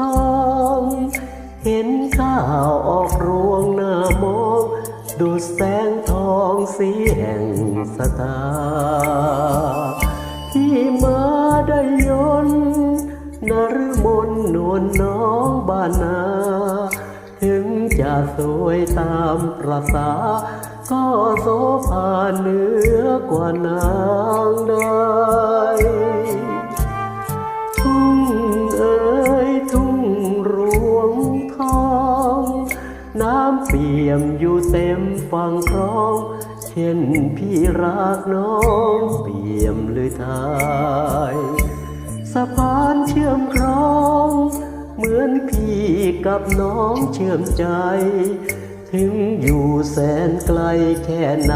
ทอง เห็นข้าวออกรวงหน้ามองดูแสงทองสีแห่งสตา ที่มาได้ยนนรมนนวนน้องบ้านนา ถึงจะสวยตามประสาก็โสภาเหนือกว่านางได มอยู่เต็มฝั่งคลองเช่นพี่รักน้องเปี่ยมเลยทายสะพานเชื่อมครอง เหมือนพี่กับน้องเชื่อมใจ ถึงอยู่แสนไกลแค่ไหน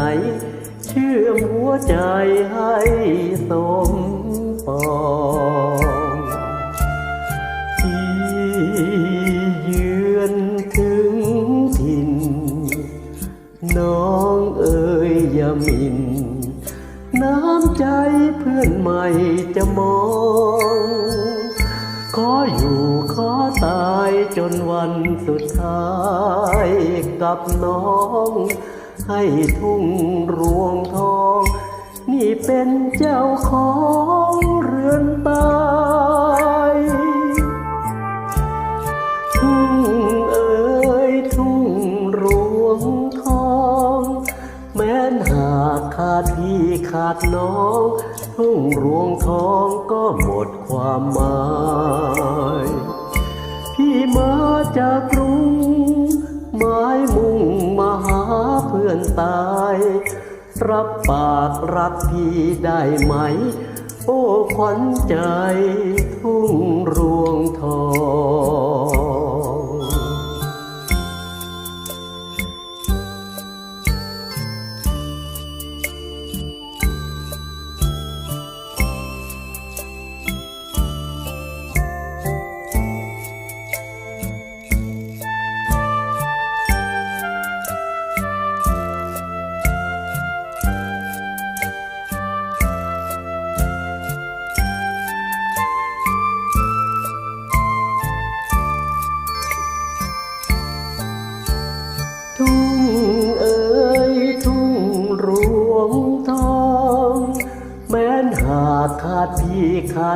เชื่อมหัวใจให้สม น้องเอ๋ยอย่ามิน น้ำใจเพื่อนใหม่จะมอง ขออยู่ขอตายจนวันสุดท้ายกับน้อง ให้ทุ่งรวงทอง นี่เป็นเจ้าของเรือนตา ดน้องทุ่งรวงทองก็หมดความหมายพี่มาจากกรุงหมายมุ่งมาหาเพื่อนตาย รับปากรักพี่ได้ไหม โอ้ขวัญใจทุ่งรวงทอง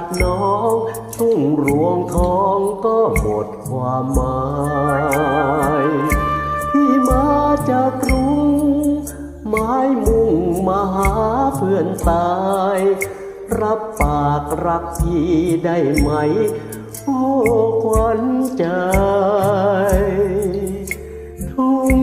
ดน้อง ทุ่งรวงทองก็หมดความหมายที่มาจากกรุงไม้มุ่งมาหาเพื่อนตาย รับปากรักพี่ได้ไหม โอ้ควัญใจทุ่ง